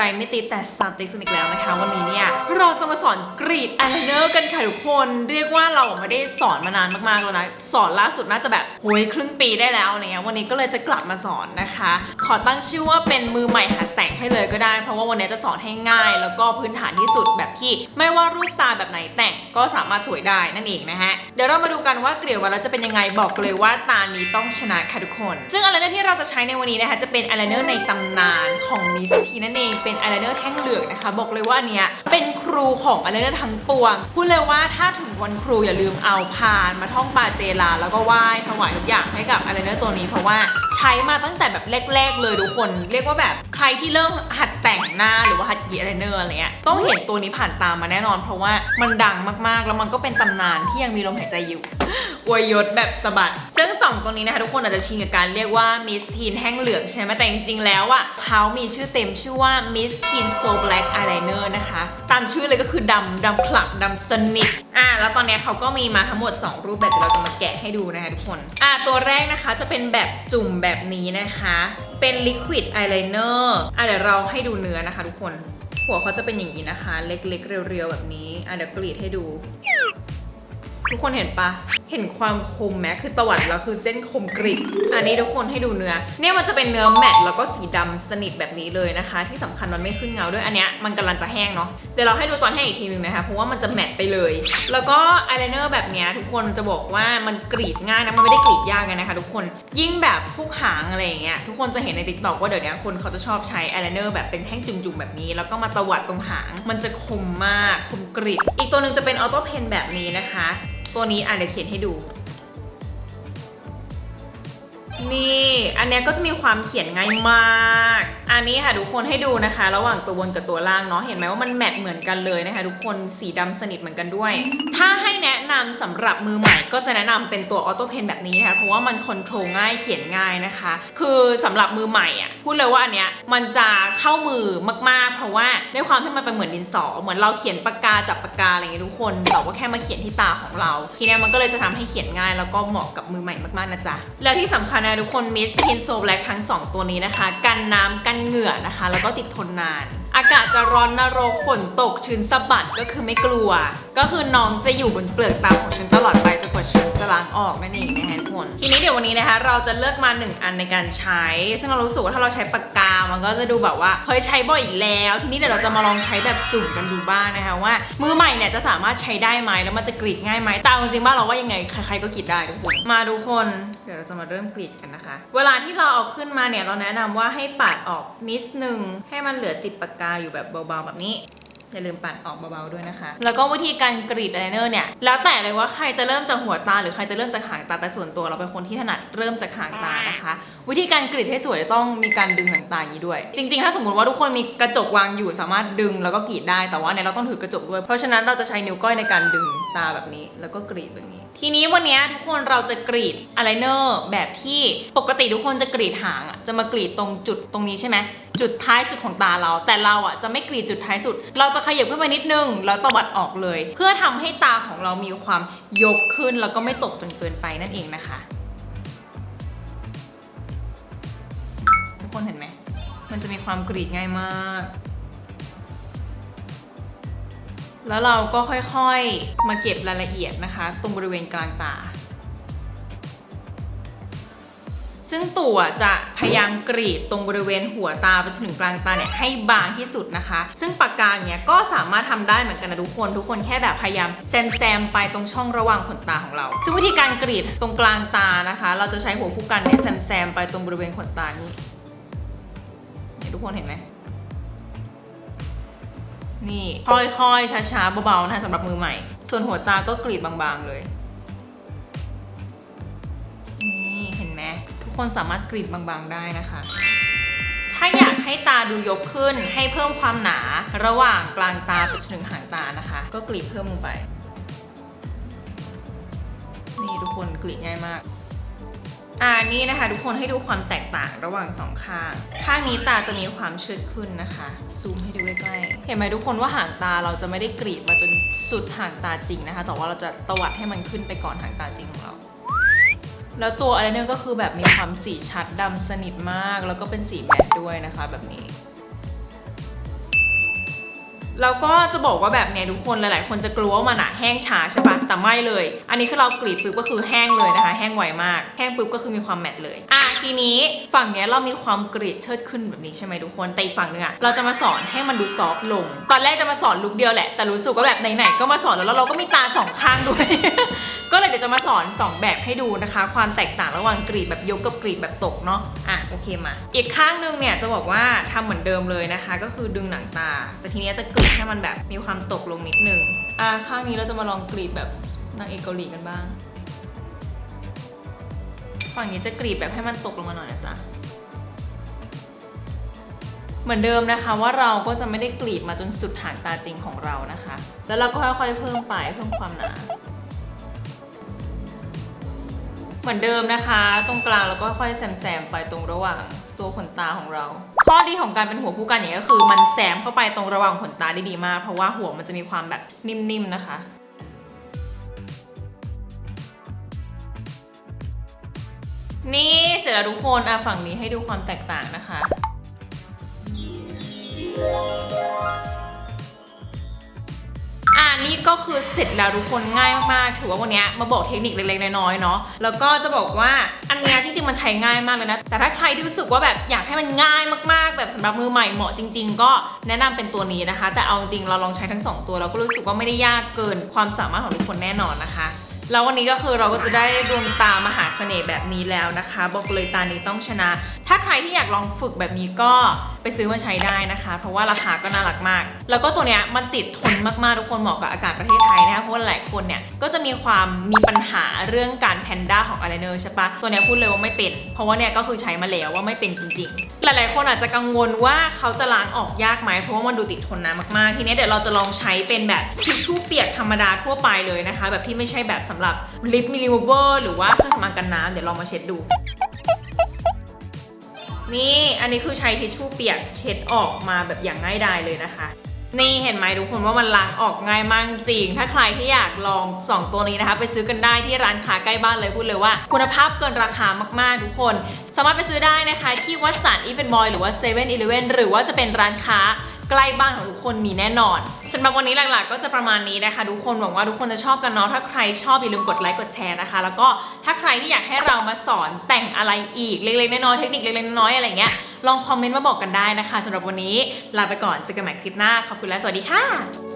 รไม่ติดแต่สติกสนิกแล้วนะคะ วันนี้เนี่ยเราจะมาสอนกรีดอายไลเนอร์กันค่ะทุกคน เรียกว่าเราไม่ได้สอนมานานมากๆแล้วนะสอนล่าสุดน่าจะแบบโหยครึ่งปีได้แล้วอะไรเงี้ยวันนี้ก็เลยจะกลับมาสอนนะคะ ขอตั้งชื่อว่าเป็นมือใหม่หัดแต่งให้เลยก็ได้ เพราะว่าวันนี้จะสอนให้ง่าย แล้วก็พื้นฐานที่สุดแบบที่ ไม่ว่ารูปตาแบบไหนแต่งก็สามารถสวยได้นั่นเองนะฮะเดี๋ยวเรามาดูกันว่าเกลียววันแล้วจะเป็นยังไงบอกเลยว่าตานี้ต้องชนะค่ะทุกคน ซึ่งอายไลเนอร์ที่เราจะใช้ในวันนี้นะคะจะเป็นอายไลเนอร์ในตำนานของมิสทีนั่นเองเป็นอายไลเนอร์แท่งเหลืองนะคะ บอกเลยว่าอันเนี้ยเป็นครูของอายไลเนอร์ทั้งปวงพูดเลยว่าถ้าถึงวันครูอย่าลืมเอาพานมาท่องปาเจลา แล้วก็ไหว้ถวายทุกอย่างให้กับอายไลเนอร์ตัวนี้เพราะว่าใช้มาตั้งแต่แบบแรก ๆ เลยทุกคน เรียกว่าแบบใครที่เริ่มหัดแต่งหน้าหรือว่าหัดกรีดอายไลเนอร์อะไรเงี้ยต้องเห็นตัวนี้ผ่านตามมาแน่นอน เพราะว่ามันดังมากๆ แล้วมันก็เป็นตำนานที่ยังมีลมหายใจอยู่อวยยศแบบสะบัดซึ่งส องตัวนี้นะคะทุกคนอาจจะชินกับการเรียกว่ามิสทีนแห้งเหลืองใช่ไหมแต่จริงๆแล้วอะเขามีชื่อเต็มชื่อว่ามิสทีนโซแบล็กอายไลเนอร์นะคะตามชื่อเลยก็คือดำดำขลับดำสนิทอะแล้วตอนนี้เขาก็มีมาทั้งหมด 2 รูปแบบเราจะมาแกะให้ดูนะคะทุกคนอะตัวแรกนะคะจะเป็นแบบจุ่มแบบนี้นะคะ เป็นลิควิดอายไลเนอร์อะเดี๋ยวเราให้ดูเนื้อนะคะทุกคนหัวเขาจะเป็นอย่างนี้นะคะ เล็กๆเรียวๆแบบนี้อะเดี๋ยวกรีดให้ดู ทุกคนเห็นปะเห็นความคมไหมคือตวัดแล้วคือเส้นคมกริบอันนี้ทุกคนให้ดูเนื้อ เนี่ยมันจะเป็นเนื้อแมตแล้วก็สีดำสนิทแบบนี้เลยนะคะ ที่สำคัญมันไม่ขึ้นเงาด้วยอันเนี้ยมันกำลังจะแห้งเนาะเดี๋ยวเราให้ดูตอนแห้งอีกทีนึงนะคะเพราะว่ามันจะแมตไปเลย แล้วก็อายไลเนอร์แบบเนี้ยทุกคนจะบอกว่ามันกรีดง่ายนะมันไม่ได้กรีดยากกันนะคะ ทุกคนยิ่งแบบพวกหางอะไรอย่างเงี้ยทุกคนจะเห็นในติ๊กต็อกว่าเดี๋ยวนี้คนเขาจะชอบใช้อายไลเนอร์แบบเป็นแท่งจุ่มๆแบบนี้ แล้วก็มาตวัดตรงหาง มันจะคมมากคมกริบอีกตัวหนึ่งจะเป็นออโต้เพนแบบนี้นะคะ ตัวนี้อ่านเดี๋ยวเขียนให้ดู นี่ อันเนี้ยก็จะมีความเขียนง่ายมาก อันนี้ค่ะทุกคนให้ดูนะคะ ระหว่างตัวบนกับตัวล่างเนาะ เห็นไหมว่ามันแมทเหมือนกันเลยนะคะ ทุกคน สีดำสนิทเหมือนกันด้วย ถ้าให้แนะ นำสำหรับมือใหม่ก็จะแนะนำเป็นตัวออโต้เพนแบบนี้นะคะเพราะว่ามันคอนโทรลง่ายเขียนง่ายนะคะ คือสำหรับมือใหม่อะพูดเลยว่าอันเนี้ยมันจะเข้ามือมากๆ เพราะว่าด้วยความที่มันเป็นเหมือนดินสอ เหมือนเราเขียนปากกาจับปากกาอะไรอย่างเงี้ยทุกคน แต่ว่าแค่มาเขียนที่ตาของเรา ทีเนี้ยมันก็เลยจะทำให้เขียนง่าย แล้วก็เหมาะกับมือใหม่มากๆนะจ๊ะแล้วที่สำคัญนะทุกคนมิสทินโซแบล็กทั้ง 2 ตัวนี้นะคะ กันน้ำกันเหงื่อนะคะ แล้วก็ติดทนนาน อากาศจะร้อนนรกฝนตกชื้นสะบัดก็คือไม่กลัว ก็คือน้องจะอยู่บนเปลือกตาของฉันตลอดไปจนกว่าฉันจะล้างออกนั่นเองนะคะทุกคนทีนี้เดี๋ยววันนี้นะคะ เราจะเลือกมา 1 อันในการใช้ ซึ่งเรารู้สึกว่าถ้าเราใช้ปากกา มันก็จะดูแบบว่าเฮ้ยใช้บ่อยอีกแล้ว ทีนี้เดี๋ยวเราจะมาลองใช้แบบจุ่มกันดูบ้างนะคะว่า มือใหม่เนี่ยจะสามารถใช้ได้ไหมแล้วมันจะกรีดง่ายไหมแต่เอาจริงๆบ้านเราว่ายังไงใครๆก็กรีดได้ทุกคนมาทุกคนเดี๋ยวเราจะมาเริ่มกรีดกันนะคะ เวลาที่เราเอาขึ้นมาเนี่ยเราแนะนำว่าให้ปาดออกนิดนึงให้มันเหลือติดปากกาอยู่แบบเบาๆแบบนี้ อย่าลืมปัดออกเบาๆด้วยนะคะ แล้วก็วิธีการกรีดอายไลเนอร์เนี่ยแล้วแต่เลยว่าใครจะเริ่มจากหัวตา หรือใครจะเริ่มจากหางตาแต่ส่วนตัวเราเป็นคนที่ถนัดเริ่มจากหางตานะคะ วิธีการกรีดให้สวยต้องมีการดึงหางตาอย่างนี้ด้วย จริง ๆ ถ้าสมมติว่าทุกคนมีกระจกวางอยู่สามารถดึงแล้วก็กรีดได้แต่ว่าเนี่ยเราต้องถือกระจกด้วย เพราะฉะนั้นเราจะใช้นิ้วก้อยในการดึงตาแบบนี้แล้วก็กรีดแบบนี้ ทีนี้วันนี้ทุกคนเราจะกรีดอายไลเนอร์แบบที่ปกติทุกคนจะกรีดหางอะจะมากรีดตรงจุดตรงนี้ใช่ไหม จุดท้ายสุดของตาเรา แต่เราอะจะไม่กรีดจุดท้ายสุด เราจะขยับขึ้นไปนิดนึง แล้วตวัดออกเลย เพื่อทำให้ตาของเรามีความยกขึ้นแล้วก็ไม่ตกจนเกินไปนั่นเองนะคะ ทุกคนเห็นไหม มันจะมีความกรีดง่ายมาก แล้วเราก็ค่อยๆมาเก็บรายละเอียดนะคะ ตรงบริเวณกลางตา ซึ่งตัวจะพยายามกรีดตรงบริเวณหัวตาไปจนถึงกลางตาเนี่ยให้บางที่สุดนะคะ ซึ่งปากกาเนี่ยก็สามารถทำได้เหมือนกันนะทุกคน ทุกคนแค่แบบพยายามแซมแซมไปตรงช่องระหว่างขนตาของเรา ซึ่งวิธีการกรีดตรงกลางตานะคะ เราจะใช้หัวผู้กันเนี่ยแซมแซมไปตรงบริเวณขนตานี้เนี่ยทุกคนเห็นไหมนี่ค่อยๆช้าๆเบาๆนะคะสำหรับมือใหม่ ส่วนหัวตาก็กรีดบางๆเลย คนสามารถกรีดบางๆได้นะคะ ถ้าอยากให้ตาดูยกขึ้น ให้เพิ่มความหนาระหว่างกลางตาไปจนถึงหางตานะคะ ก็กรีดเพิ่มลงไป นี่ทุกคนกรีดง่ายมากอ่านี่นะคะทุกคนให้ดูความแตกต่างระหว่างสองข้าง ข้างนี้ตาจะมีความเชิดขึ้นนะคะ ซูมให้ดูใกล้ๆ เห็นไหมทุกคนว่าหางตาเราจะไม่ได้กรีดมาจนสุดหางตาจริงนะคะ แต่ว่าเราจะตวัดให้มันขึ้นไปก่อนหางตาจริงของเรา แล้วตัวอะไรเนี่ยก็คือแบบมีความสีชัดดำสนิทมาก แล้วก็เป็นสีแมตด้วยนะคะแบบนี้แล้วก็จะบอกว่าแบบเนี้ยทุกคนหลาย ๆ คนจะกลัวว่ามันอะแห้งช้าใช่ปะแต่ไม่เลย อันนี้คือเรากรีดปุ๊บก็คือแห้งเลยนะคะ แห้งไวมาก แห้งปุ๊บก็คือมีความแมตเลย อะทีนี้ฝั่งเนี้ยเรามีความกรีดเชิดขึ้นแบบนี้ใช่ไหมทุกคนแต่อีกฝั่งนึงอะเราจะมาสอนให้มันดูซอฟต์ลง ตอนแรกจะมาสอนลุคเดียวแหละแต่รู้สึกว่าแบบไหน ๆ ก็มาสอนแล้วแล้วเราก็มีตาสองข้างด้วย ก็เลยเดี๋ยวจะมาสอน 2 แบบให้ดูนะคะ ความแตกต่างระหว่างกรีดแบบยกกับกรีดแบบตกเนาะอะโอเคมา อีกข้างนึงเนี่ยจะบอกว่าทำเหมือนเดิมเลยนะคะ ก็คือดึงหนังตา แต่ทีนี้จะกรีดให้มันแบบมีความตกลงนิดนึงอะข้างนี้เราจะมาลองกรีดแบบนางเอกเกาหลีกันบ้างฝั่งนี้จะกรีดแบบให้มันตกลงมาหน่อยนะจ๊ะเหมือนเดิมนะคะว่าเราก็จะไม่ได้กรีดมาจนสุดหางตาจริงของเรานะคะ แล้วเราก็ค่อยๆเพิ่มไปเพิ่มความหนา เหมือนเดิมนะคะ ตรงกลางแล้วก็ค่อยแซมๆไปตรงระหว่างตัวขนตาของเรา ข้อดีของการเป็นหัวผู้กันอย่างนี้ก็คือ มันแซมเข้าไปตรงระหว่างขนตาได้ดีมาก เพราะว่าหัวมันจะมีความแบบนิ่มๆนะคะนี่เสร็จแล้วทุกคนอะฝั่งนี้ให้ดูความแตกต่างนะคะ อ่านี่ก็คือเสร็จแล้วทุกคนง่ายมากๆถือว่าวันนี้มาบอกเทคนิคเล็กๆน้อยๆเนาะแล้วก็จะบอกว่าอันนี้จริงๆมันใช้ง่ายมากเลยนะ แต่ถ้าใครที่รู้สึกว่าแบบอยากให้มันง่ายมากๆ แบบสำหรับมือใหม่เหมาะจริง ๆ ก็แนะนำเป็นตัวนี้นะคะ แต่เอาจริงเราลองใช้ทั้งสองตัวเราก็รู้สึกว่าไม่ได้ยากเกินความสามารถของทุกคนแน่นอนนะคะ แล้ววันนี้ก็คือเราก็จะได้ดวงตามหาเสน่ห์แบบนี้แล้วนะคะ บอกเลยตานี้ต้องชนะ ถ้าใครที่อยากลองฝึกแบบนี้ก็ไปซื้อมาใช้ได้นะคะ เพราะว่าราคาก็น่ารักมาก แล้วก็ตัวเนี้ยมันติดทนมากๆทุกคนเหมาะกับอากาศประเทศไทยนะคะเพราะว่าหลายคนเนี่ยก็จะมีความมีปัญหาเรื่องการแพนด้าของอายไลเนอร์ใช่ปะตัวเนี้ยพูดเลยว่าไม่เป็น เพราะว่าเนี่ยก็คือใช้มาแล้วว่าไม่เป็นจริงๆ หลายๆ คนอาจจะกังวลว่าเขาจะล้างออกยากไหมเพราะว่ามันดูติดทนนานมากๆ ทีนี้เดี๋ยวเราจะลองใช้เป็นแบบทิชชู่เปียกธรรมดาทั่วไปเลยนะคะ แบบที่ไม่ใช่แบบสำหรับลิปมิลิเวอร์หรือว่าเครื่องสำอางกันน้ำเดี๋ยวลองมาเช็ดดู นี่อันนี้คือใช้ทิชชู่เปียกเช็ดออกมาแบบอย่างง่ายดายเลยนะคะ นี่เห็นไหมทุกคนว่ามันล้างออกง่ายมากจริง ถ้าใครที่อยากลอง 2 ตัวนี้นะคะ ไปซื้อกันได้ที่ร้านค้าใกล้บ้านเลยพูดเลยว่า คุณภาพเกินราคามากๆทุกคน สามารถไปซื้อได้นะคะ ที่วัดสันอีเวนบอยหรือว่าเซเว่นอีเลเวนหรือว่าจะเป็นร้านค้า ใกล้บ้านของทุกคนมีแน่นอนสำหรับวันนี้หลักๆ ก็จะประมาณนี้นะคะ ทุกคนหวังว่าทุกคนจะชอบกันเนาะถ้าใครชอบอย่าลืมกดไลค์กดแชร์นะคะ แล้วก็ถ้าใครที่อยากให้เรามาสอนแต่งอะไรอีกเล็กๆน้อยๆเทคนิคเล็กๆน้อยๆอะไรเงี้ยลองคอมเมนต์มาบอกกันได้นะคะสำหรับวันนี้ลาไปก่อนเจอกันใหม่คลิปหน้าขอบคุณและสวัสดีค่ะ